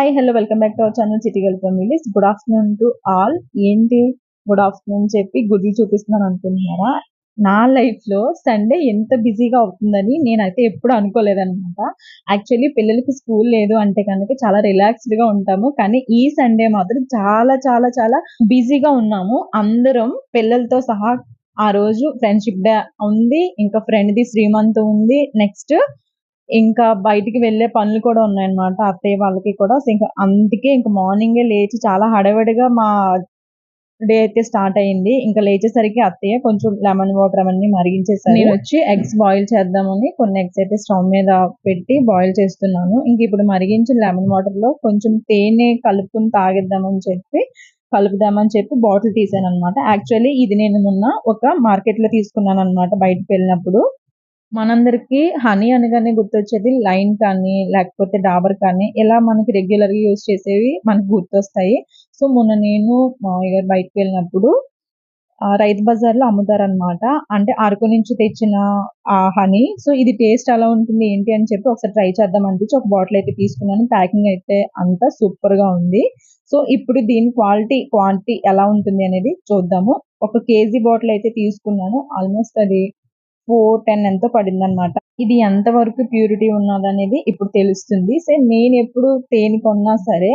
Hi hello welcome back to our channel city girl families good afternoon to all ఏంటి? Good afternoon చెప్పి గుడ్లు చూపిస్తున్నాను అనుకుంటున్నారా? నా లైఫ్లో సండే ఎంత బిజీగా అవుతుందని నేనైతే ఎప్పుడు అనుకోలేదన్నమాట. యాక్చువల్లీ పిల్లలకి స్కూల్ లేదు అంటే కనుక చాలా రిలాక్స్డ్గా ఉంటాము. కానీ ఈ సండే మాత్రం చాలా చాలా చాలా బిజీగా ఉన్నాము. అందరం పిల్లలతో సహా ఆ రోజు ఫ్రెండ్షిప్ డే ఉంది. ఇంకా ఫ్రెండ్ ది శ్రీమంత్ ఉంది. నెక్స్ట్ ఇంకా బయటికి వెళ్ళే పనులు కూడా ఉన్నాయన్నమాట. అత్తయ్య వాళ్ళకి కూడా. ఇంకా అందుకే ఇంకా మార్నింగే లేచి చాలా హడావిడిగా మా డే అయితే స్టార్ట్ అయింది. ఇంకా లేచేసరికి అత్తయ్య కొంచెం లెమన్ వాటర్ అవన్నీ మరిగించేసాను నేను వచ్చి ఎగ్స్ బాయిల్ చేద్దామని కొన్ని ఎగ్స్ అయితే స్టవ్ మీద పెట్టి బాయిల్ చేస్తున్నాను. ఇంక ఇప్పుడు మరిగించిన లెమన్ వాటర్లో కొంచెం తేనె కలుపుకుని తాగిద్దామని చెప్పి కలుపుదామని చెప్పి బాటిల్ తీసాను అనమాట యాక్చువల్లీ ఇది నేను మొన్న ఒక మార్కెట్లో తీసుకున్నాను అనమాట బయటకు వెళ్ళినప్పుడు. మనందరికీ హనీ అనగానే గుర్తొచ్చేది లైన్ కానీ లేకపోతే డాబర్ కానీ ఇలా మనకి రెగ్యులర్గా యూజ్ చేసేవి మనకు గుర్తొస్తాయి. సో మొన్న నేను మామయ్య గారు బయటకు వెళ్ళినప్పుడు రైతు బజార్లో అమ్ముతారనమాట అంటే అరకు నుంచి తెచ్చిన ఆ హనీ. సో ఇది టేస్ట్ ఎలా ఉంటుంది ఏంటి అని చెప్పి ఒకసారి ట్రై చేద్దాం అనిపించి ఒక బాటిల్ అయితే తీసుకున్నాను. ప్యాకింగ్ అయితే అంతా సూపర్గా ఉంది. సో ఇప్పుడు దీని క్వాలిటీ క్వాంటిటీ ఎలా ఉంటుంది అనేది చూద్దాము. ఒక కేజీ బాటిల్ అయితే తీసుకున్నాను. ఆల్మోస్ట్ అది ఫోర్ టెన్ ఎంతో పడింది అనమాట ఇది ఎంత వరకు ప్యూరిటీ ఉన్నదనేది ఇప్పుడు తెలుస్తుంది. సో నేను ఎప్పుడు తేనె కొన్నా సరే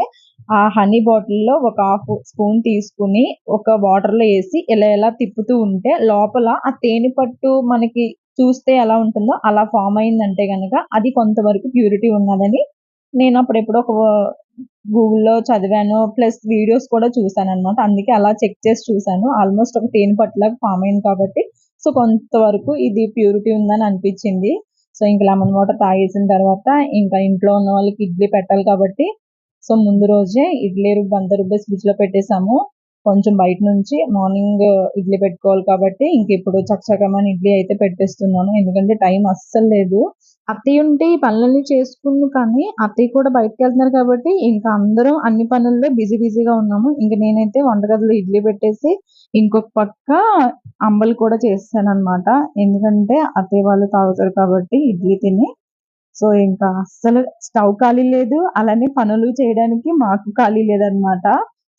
ఆ హనీ బాటిల్లో ఒక హాఫ్ స్పూన్ తీసుకుని ఒక వాటర్లో వేసి ఇలా ఎలా తిప్పుతూ ఉంటే లోపల ఆ తేనె పట్టు మనకి చూస్తే ఎలా ఉంటుందో అలా ఫామ్ అయిందంటే కనుక అది కొంతవరకు ప్యూరిటీ ఉన్నదని నేను అప్పుడెప్పుడు ఒక గూగుల్లో చదివాను. ప్లస్ వీడియోస్ కూడా చూసాను అనమాట అందుకే అలా చెక్ చేసి చూసాను. ఆల్మోస్ట్ ఒక తేనె పట్టులాగా ఫామ్ అయింది కాబట్టి సో కొంతవరకు ఇది ప్యూరిటీ ఉందని అనిపించింది. సో ఇంకా లెమన్ వాటర్ తాగేసిన తర్వాత ఇంకా ఇంట్లో ఉన్న వాళ్ళకి ఇడ్లీ పెట్టాలి కాబట్టి సో ముందు రోజే ఇడ్లీ రుబ్బు అంత రుబ్బేసి ఫ్రిడ్జ్లో పెట్టేసాము కొంచెం బయట నుంచి మార్నింగ్ ఇడ్లీ పెట్టుకోవాలి కాబట్టి ఇంక ఇప్పుడు చక్కచకమని ఇడ్లీ అయితే పెట్టేస్తున్నాను. ఎందుకంటే టైం అస్సలు లేదు. అత్తయ్య ఉంటే ఈ పనులన్నీ చేసుకున్నాను కానీ అత్తయ్య కూడా బయటకు వెళ్తున్నారు కాబట్టి ఇంకా అందరం అన్ని పనుల్లో బిజీ బిజీగా ఉన్నాము. ఇంకా నేనైతే వంటగదిలో ఇడ్లీ పెట్టేసి ఇంకొక పక్క అంబలు కూడా చేస్తాను అనమాట ఎందుకంటే అత్తయ్య వాళ్ళు తాగుతారు కాబట్టి ఇడ్లీ తిని. సో ఇంకా అస్సలు స్టవ్ ఖాళీ లేదు. అలానే పనులు చేయడానికి మాకు ఖాళీ లేదనమాట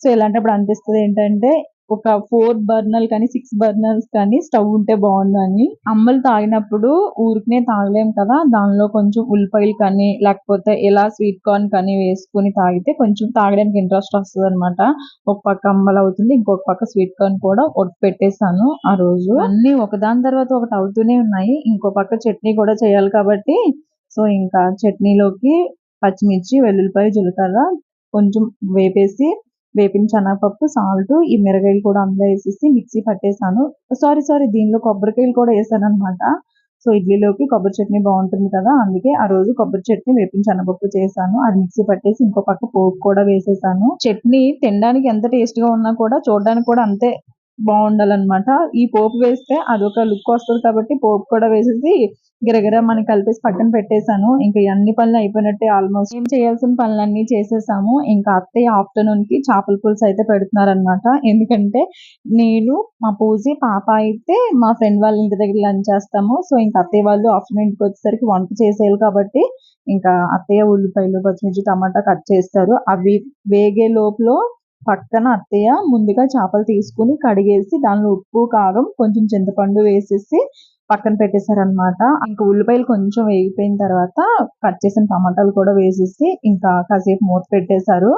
సో ఇలాంటప్పుడు అనిపిస్తుంది ఏంటంటే ఒక ఫోర్ బర్నర్ కానీ సిక్స్ బర్నర్స్ కానీ స్టవ్ ఉంటే బాగుందని అమ్మలు తాగినప్పుడు ఊరికనే తాగలేం కదా దానిలో కొంచెం ఉల్లిపాయలు కానీ లేకపోతే ఎలా స్వీట్ కార్న్ కానీ వేసుకుని తాగితే కొంచెం తాగడానికి ఇంట్రెస్ట్ వస్తుంది అనమాట ఒక పక్క అమ్మలు అవుతుంది ఇంకొక పక్క స్వీట్ కార్న్ కూడా ఒట్టి పెట్టేశాను ఆ రోజు. అన్ని ఒకదాని తర్వాత ఒకటి అవుతూనే ఉన్నాయి. ఇంకో పక్క చట్నీ కూడా చేయాలి కాబట్టి సో ఇంకా చట్నీలోకి పచ్చిమిర్చి వెల్లుల్లిపాయ జీలకర్ర కొంచెం వేపేసి వేపిన శనగపప్పు సాల్ట్ ఈ మిరగాయలు కూడా అందులో వేసేసి మిక్సీ పట్టేసాను. సారీ సారీ దీనిలో కొబ్బరికాయలు కూడా వేసాను అనమాట సో ఇడ్లీలోకి కొబ్బరి చట్నీ బాగుంటుంది కదా అందుకే ఆ రోజు కొబ్బరి చట్నీ వేపిన శనగపప్పు చేశాను. అది మిక్సీ పట్టేసి ఇంకో పక్క పోపు కూడా వేసేసాను. చట్నీ తినడానికి ఎంత టేస్ట్గా ఉన్నా కూడా చూడడానికి కూడా అంతే బాగుండాలన్నమాట. ఈ పోపు వేస్తే అదొక లుక్ వస్తుంది కాబట్టి పోపు కూడా వేసేసి గిరగిర మనకి కలిపేసి పక్కన పెట్టేశాను. ఇంకా అన్ని పనులు అయిపోయినట్టే ఆల్మోస్ట్. ఏం చేయాల్సిన పనులన్నీ చేసేసాము. ఇంకా అత్తయ్య ఆఫ్టర్నూన్కి చేపల పులుసు అయితే పెడుతున్నారనమాట ఎందుకంటే నేను మా పూజి పాప అయితే మా ఫ్రెండ్ వాళ్ళ ఇంటి దగ్గర లంచ్ చేస్తాము. సో ఇంకా అత్తయ్య వాళ్ళు ఆఫ్టర్నూన్ ఇంటికి వచ్చేసరికి వంట చేసేయాలి కాబట్టి ఇంకా అత్తయ్య ఉల్లిపాయలు పచ్చిమిర్చి టమాటా కట్ చేస్తారు. అవి వేగే లోపల పక్కన అత్తయ్య ముందుగా చేపలు తీసుకుని కడిగేసి దానిలో ఉప్పు కారం కొంచెం చింతపండు వేసేసి పక్కన పెట్టేశారనమాట ఇంకా ఉల్లిపాయలు కొంచెం వేగిపోయిన తర్వాత కట్ చేసిన టమాటాలు కూడా వేసేసి ఇంకా కాసేపు మూత పెట్టేశారు.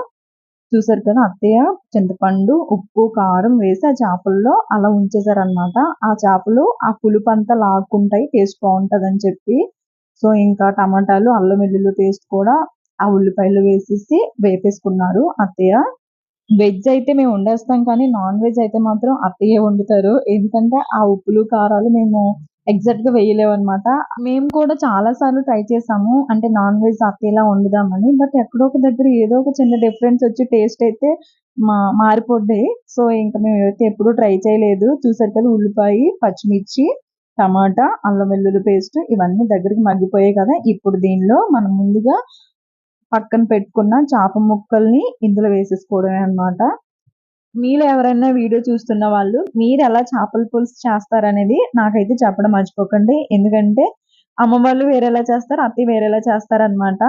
చూసారు కదా అత్తయ్య? చింతపండు ఉప్పు కారం వేసి ఆ చేపల్లో అలా ఉంచేశారనమాట ఆ చేపలు ఆ పులుపు అంతా లాక్కుంటాయి టేస్ట్ బాగుంటది అని చెప్పి. సో ఇంకా టమాటాలు అల్లం వెల్లుల్లి పేస్ట్ కూడా ఆ ఉల్లిపాయలు వేసేసి వేపేసుకున్నారు అత్తయ్య. వెజ్ అయితే మేము వండేస్తాం కానీ నాన్ వెజ్ అయితే మాత్రం అత్తయ్య వండుతారు. ఎందుకంటే ఆ ఉప్పులు కారాలు మేము ఎగ్జాక్ట్గా వేయలేవు అనమాట మేము కూడా చాలా సార్లు ట్రై చేసాము. అంటే నాన్ వెజ్ అత్తయ్యలా వండుదామని. బట్ ఎక్కడో ఒక దగ్గర ఏదో ఒక చిన్న డిఫరెన్స్ వచ్చి టేస్ట్ అయితే మా మారిపోద్ది. సో ఇంకా మేము అయితే ఎప్పుడూ ట్రై చేయలేదు. చూసారు కదా ఉల్లిపాయ పచ్చిమిర్చి టమాటా అల్లం వెల్లుల్లి పేస్ట్ ఇవన్నీ దగ్గరికి మగ్గిపోయాయి కదా. ఇప్పుడు దీనిలో మనం ముందుగా పక్కన పెట్టుకున్న చేప ముక్కల్ని ఇందులో వేసేసుకోవడమే అనమాట మీరు ఎవరైనా వీడియో చూస్తున్న వాళ్ళు మీరు ఎలా చేపల పులుసు చేస్తారనేది నాకైతే చెప్పడం మర్చిపోకండి. ఎందుకంటే అమ్మ వాళ్ళు వేరేలా చేస్తారు అత్తయ్య వేరేలా చేస్తారనమాట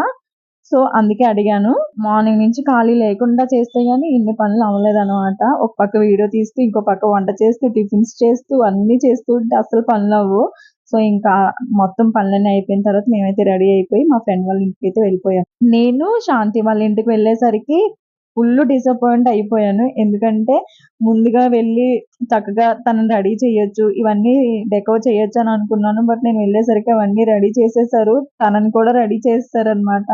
సో అందుకే అడిగాను. మార్నింగ్ నుంచి ఖాళీ లేకుండా చేస్తే కానీ ఇన్ని పనులు అవ్వలేదనమాట ఒక పక్క వీడియో తీస్తూ ఇంకో పక్క వంట చేస్తూ టిఫిన్స్ చేస్తూ అన్ని చేస్తూ ఉంటే అసలు పనులు అవ్వు సో ఇంకా మొత్తం పనులన్నీ అయిపోయిన తర్వాత మేమైతే రెడీ అయిపోయి మా ఫ్రెండ్ వాళ్ళ ఇంటికి అయితే వెళ్ళిపోయాం. నేను శాంతి వాళ్ళ ఇంటికి వెళ్ళేసరికి ఫుల్ డిసప్పాయింట్ అయిపోయాను. ఎందుకంటే ముందుగా వెళ్ళి చక్కగా తనని రెడీ చేయొచ్చు ఇవన్నీ డెకర్ చేయొచ్చు అని అనుకున్నాను. బట్ నేను వెళ్ళేసరికి అవన్నీ రెడీ చేసేసారు. తనని కూడా రెడీ చేస్తారనమాట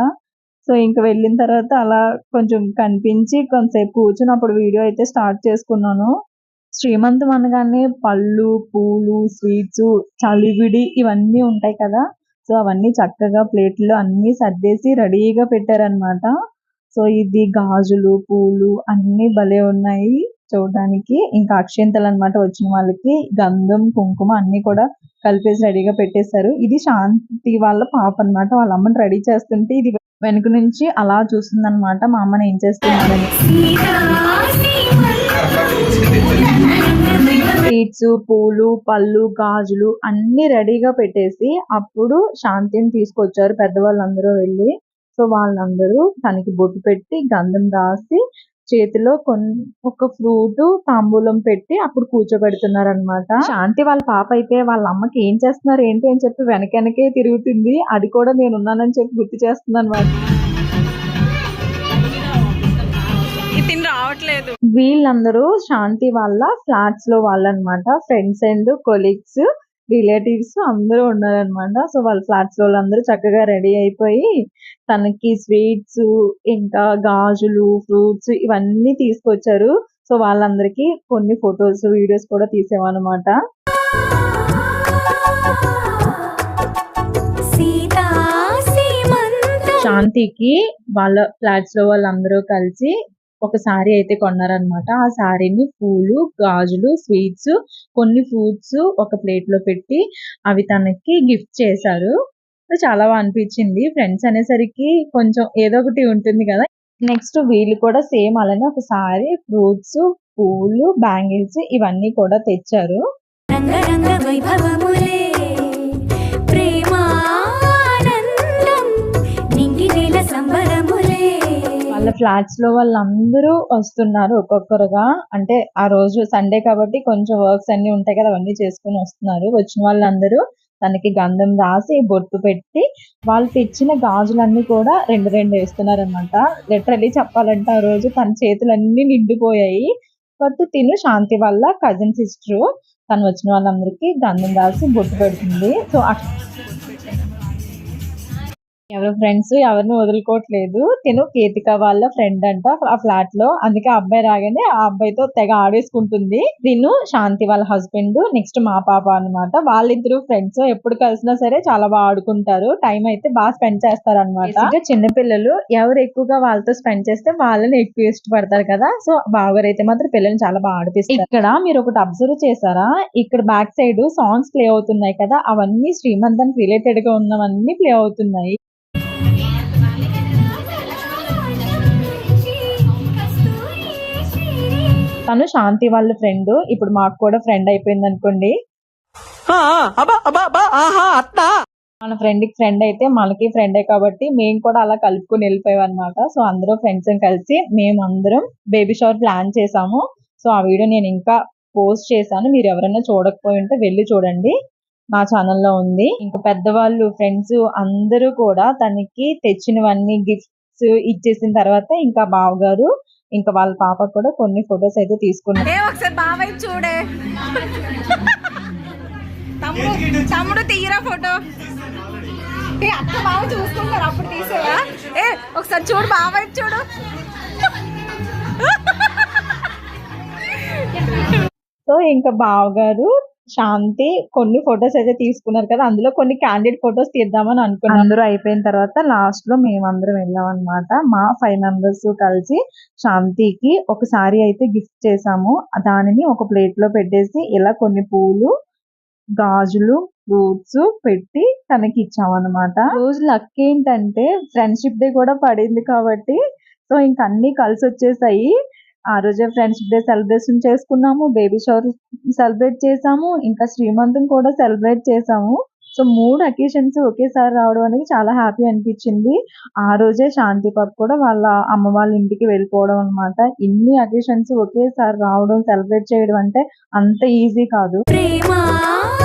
సో ఇంక వెళ్ళిన తర్వాత అలా కొంచెం కనిపించి కొంతసేపు కూర్చుని అప్పుడు వీడియో అయితే స్టార్ట్ చేసుకున్నాను. శ్రీమంతం అనగానే పళ్ళు పూలు స్వీట్స్ చలివిడి ఇవన్నీ ఉంటాయి కదా. సో అవన్నీ చక్కగా ప్లేట్లో అన్ని సర్దేసి రెడీగా పెట్టారనమాట సో ఇది గాజులు పూలు అన్ని భలే ఉన్నాయి చూడడానికి. ఇంకా అక్షింతలు అన్నమాట వచ్చిన వాళ్ళకి. గంధం కుంకుమ అన్ని కూడా కలిపేసి రెడీగా పెట్టేశారు. ఇది శాంతి వాళ్ళ పాప అన్నమాట. వాళ్ళ అమ్మని రెడీ చేస్తుంటే ఇది వెనుక నుంచి అలా చూస్తుంది మా అమ్మని ఏం చేస్తున్నారని స్వీట్స్ పూలు పళ్ళు గాజులు అన్ని రెడీగా పెట్టేసి అప్పుడు శాంతిని తీసుకొచ్చారు పెద్దవాళ్ళందరూ వెళ్ళి. సో వాళ్ళందరూ తనకి బొట్టు పెట్టి గంధం రాసి చేతిలో కొన్ని ఒక ఫ్రూట్ తాంబూలం పెట్టి అప్పుడు కూర్చోబెడుతున్నారు అనమాట శాంతి వాళ్ళ పాప అయితే వాళ్ళ అమ్మకి ఏం చేస్తున్నారు ఏంటి అని చెప్పి వెనక వెనకే తిరుగుతుంది. అది కూడా నేను ఉన్నానని చెప్పి గుర్తు చేస్తుంది అనమాట రావట్లేదు. వీళ్ళందరూ శాంతి వాళ్ళ ఫ్లాట్స్లో వాళ్ళనమాట ఫ్రెండ్స్ అండ్ కొలీగ్స్ రిలేటివ్స్ అందరూ ఉన్నారనమాట సో వాళ్ళ ఫ్లాట్స్ వాళ్ళందరూ చక్కగా రెడీ అయిపోయి తనకి స్వీట్స్ ఇంకా గాజులు ఫ్రూట్స్ ఇవన్నీ తీసుకొచ్చారు. సో వాళ్ళందరికీ కొన్ని ఫొటోస్ వీడియోస్ కూడా సీమంతం శాంతికి వాళ్ళ ఫ్లాట్స్లో వాళ్ళందరూ కలిసి ఒక సారీ అయితే కొన్నారనమాట ఆ సారీని పూలు గాజులు స్వీట్స్ కొన్ని ఫ్రూట్స్ ఒక ప్లేట్లో పెట్టి అవి తనకి గిఫ్ట్ చేశారు. చాలా బాగా అనిపించింది. ఫ్రెండ్స్ అనేసరికి కొంచెం ఏదో ఒకటి ఉంటుంది కదా. నెక్స్ట్ వీళ్ళు కూడా సేమ్ అలానే ఒక సారీ ఫ్రూట్స్ పూలు బ్యాంగిల్స్ ఇవన్నీ కూడా తెచ్చారు. రంగరంగ వైభవములే. ఫ్లాట్స్లో వాళ్ళందరూ వస్తున్నారు ఒక్కొక్కరుగా. అంటే ఆ రోజు సండే కాబట్టి కొంచెం వర్క్స్ అన్ని ఉంటాయి కదా అవన్నీ చేసుకుని వస్తున్నారు. వచ్చిన వాళ్ళందరూ తనకి గంధం రాసి బొట్టు పెట్టి వాళ్ళు తెచ్చిన గాజులన్నీ కూడా రెండు రెండు వేస్తున్నారు అనమాట లిటరలీ చెప్పాలంటే ఆ రోజు తన చేతులన్నీ నిండిపోయాయి. బట్ తిను శాంతి వల్ల కజిన్ సిస్టర్ తను వచ్చిన వాళ్ళందరికీ గంధం రాసి బొట్టు పెడుతుంది. సో ఎవరి ఫ్రెండ్స్ ఎవరిని వదులుకోవట్లేదు. తిను కేతిక వాళ్ళ ఫ్రెండ్ అంట ఆ ఫ్లాట్లో. అందుకే ఆ అబ్బాయి రాగానే ఆ అబ్బాయితో తెగ ఆడేసుకుంటుంది. తిను శాంతి వాళ్ళ హస్బెండ్ నెక్స్ట్ మా పాప అన్నమాట. వాళ్ళిద్దరు ఫ్రెండ్స్ ఎప్పుడు కలిసినా సరే చాలా బాగా ఆడుకుంటారు. టైం అయితే బాగా స్పెండ్ చేస్తారు అనమాట చిన్న పిల్లలు ఎవరు ఎక్కువగా వాళ్ళతో స్పెండ్ చేస్తే వాళ్ళని ఎక్కువ ఇష్టపడతారు కదా. సో బావగారు అయితే మాత్రం పిల్లల్ని చాలా బాగా ఆడిపిస్తారు. ఇక్కడ మీరు ఒకటి అబ్జర్వ్ చేశారా? ఇక్కడ బ్యాక్ సైడ్ సాంగ్స్ ప్లే అవుతున్నాయి కదా. అవన్నీ శ్రీమంతానికి రిలేటెడ్గా ఉన్నవన్నీ ప్లే అవుతున్నాయి. తను శాంతి వాళ్ళ ఫ్రెండ్ ఇప్పుడు మాకు కూడా ఫ్రెండ్ అయిపోయింది అనుకోండి. మన ఫ్రెండ్కి ఫ్రెండ్ అయితే మనకి ఫ్రెండే కాబట్టి మేము కూడా అలా కలుపుకొని వెళ్ళిపోయాం అనమాట సో అందరూ ఫ్రెండ్స్ కలిసి మేము అందరం బేబీ షవర్ ప్లాన్ చేసాము. సో ఆ వీడియో నేను ఇంకా పోస్ట్ చేశాను. మీరు ఎవరైనా చూడకపోయి ఉంటే వెళ్ళి చూడండి. నా ఛానల్లో ఉంది. ఇంకా పెద్దవాళ్ళు ఫ్రెండ్స్ అందరూ కూడా తనకి తెచ్చినవన్నీ గిఫ్ట్స్ ఇచ్చేసిన తర్వాత ఇంకా బావగారు ఇంకా వాళ్ళ పాప కూడా కొన్ని ఫొటోస్ అయితే తీసుకున్నారు. ఏ ఒకసారి బాబాయ్ చూడే. తమ్ముడు తమ్ముడు తీయరా ఫోటో. ఏ అక్క బావ చూసుకుంటారు? అప్పుడు తీసేవా ఏ ఒకసారి చూడు బాబాయ్ చూడు. సో ఇంకా బావగారు శాంతి కొన్ని ఫొటోస్ అయితే తీసుకున్నారు కదా అందులో కొన్ని క్యాండిడేట్ ఫొటోస్ తీద్దామని అనుకున్నాం. అందరూ అయిపోయిన తర్వాత లాస్ట్లో మేమందరం వెళ్ళాం అనమాట మా ఫైవ్ మెంబర్స్ కలిసి శాంతికి ఒక సారీ అయితే గిఫ్ట్ చేసాము. దానిని ఒక ప్లేట్లో పెట్టేసి ఇలా కొన్ని పూలు గాజులు ఫ్రూట్స్ పెట్టి తనకి ఇచ్చామన్నమాట. రోజు లక్ ఏంటంటే ఫ్రెండ్షిప్ డే కూడా పడింది కాబట్టి సో ఇంక అన్ని కలిసి వచ్చేసాయి ఆ రోజే ఫ్రెండ్షిప్ డే సెలబ్రేషన్ చేసుకున్నాము. బేబీ షవర్ సెలబ్రేట్ చేసాము. ఇంకా శ్రీమంతం కూడా సెలబ్రేట్ చేసాము. సో మూడు అకేషన్స్ ఒకేసారి రావడం అనేది చాలా హ్యాపీ అనిపించింది. ఆ రోజే శాంతి పాప కూడా వాళ్ళ అమ్మ వాళ్ళ ఇంటికి వెళ్ళిపోవడం అనమాట ఇన్ని అకేషన్స్ ఒకేసారి రావడం సెలబ్రేట్ చేయడం అంటే అంత ఈజీ కాదు. ప్రేమానందం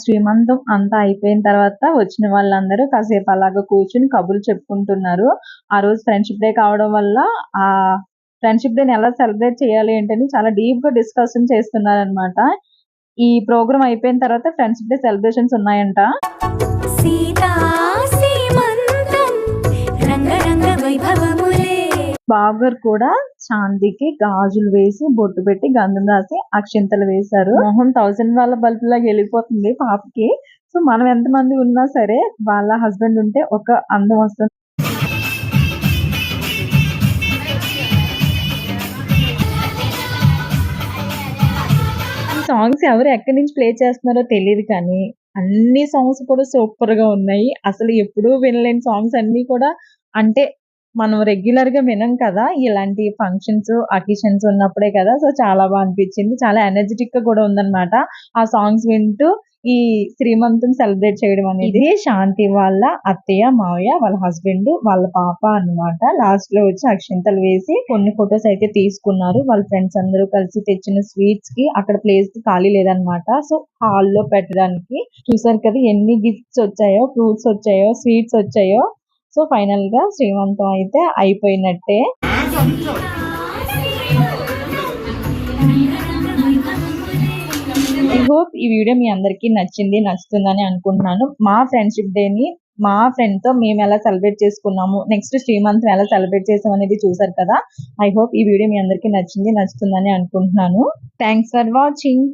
శ్రీమంతం అంతా అయిపోయిన తర్వాత వచ్చిన వాళ్ళందరూ కాసేపు అలాగా కూర్చుని కబుర్లు చెప్పుకుంటున్నారు. ఆ రోజు ఫ్రెండ్షిప్ డే కావడం వల్ల ఆ ఫ్రెండ్షిప్ డే ఎలా సెలబ్రేట్ చేయాలి ఏంటని చాలా డీప్గా డిస్కషన్ చేస్తున్నారు అనమాట ఈ ప్రోగ్రామ్ అయిపోయిన తర్వాత ఫ్రెండ్షిప్ డే సెలబ్రేషన్స్ ఉన్నాయంట. సీతా బాబు గారు కూడా చాందీకి గాజులు వేసి బొట్టు పెట్టి గంధం రాసి అక్షింతలు వేశారు. మొహం థౌసండ్ వాళ్ళ బల్బ్ లాగా వెళ్ళిపోతుంది పాపకి. సో మనం ఎంత మంది ఉన్నా సరే వాళ్ళ హస్బెండ్ ఉంటే ఒక అందం వస్తుంది. సాంగ్స్ ఎవరు ఎక్కడి నుంచి ప్లే చేస్తున్నారో తెలియదు కానీ అన్ని సాంగ్స్ కూడా సూపర్గా ఉన్నాయి. అసలు ఎప్పుడూ వినలేని సాంగ్స్ అన్ని కూడా అంటే మనం రెగ్యులర్గా వినం కదా ఇలాంటి ఫంక్షన్స్ అకేషన్స్ ఉన్నప్పుడే కదా సో చాలా బాగా అనిపించింది. చాలా ఎనర్జెటిక్గా కూడా ఉందన్నమాట. ఆ సాంగ్స్ వింటూ ఈ శ్రీమంతం సెలబ్రేట్ చేయడం అనేది శాంతి వాళ్ళ అత్తయ్య మావయ్య వాళ్ళ హస్బెండ్ వాళ్ళ పాప అన్నమాట. లాస్ట్లో వచ్చి అక్షింతలు వేసి కొన్ని ఫొటోస్ అయితే తీసుకున్నారు. వాళ్ళ ఫ్రెండ్స్ అందరూ కలిసి తెచ్చిన స్వీట్స్కి అక్కడ ప్లేస్ ఖాళీ లేదనమాట సో హాల్లో పెట్టడానికి చూసారు కదా ఎన్ని గిఫ్ట్స్ వచ్చాయో ఫ్రూట్స్ వచ్చాయో స్వీట్స్ వచ్చాయో. సో ఫైనల్గా శ్రీమంతం అయితే అయిపోయినట్టే. ఐ హోప్ ఈ వీడియో మీ అందరికీ నచ్చింది నచ్చుతుందని అనుకుంటున్నాను. మా ఫ్రెండ్షిప్ డేని మా ఫ్రెండ్తో మేము ఎలా సెలబ్రేట్ చేసుకున్నాము నెక్స్ట్ శ్రీమంతం ఎలా సెలబ్రేట్ చేసాం అనేది చూసారు కదా. ఐ హోప్ ఈ వీడియో మీ అందరికీ నచ్చింది నచ్చుతుందని అనుకుంటున్నాను. Thanks for watching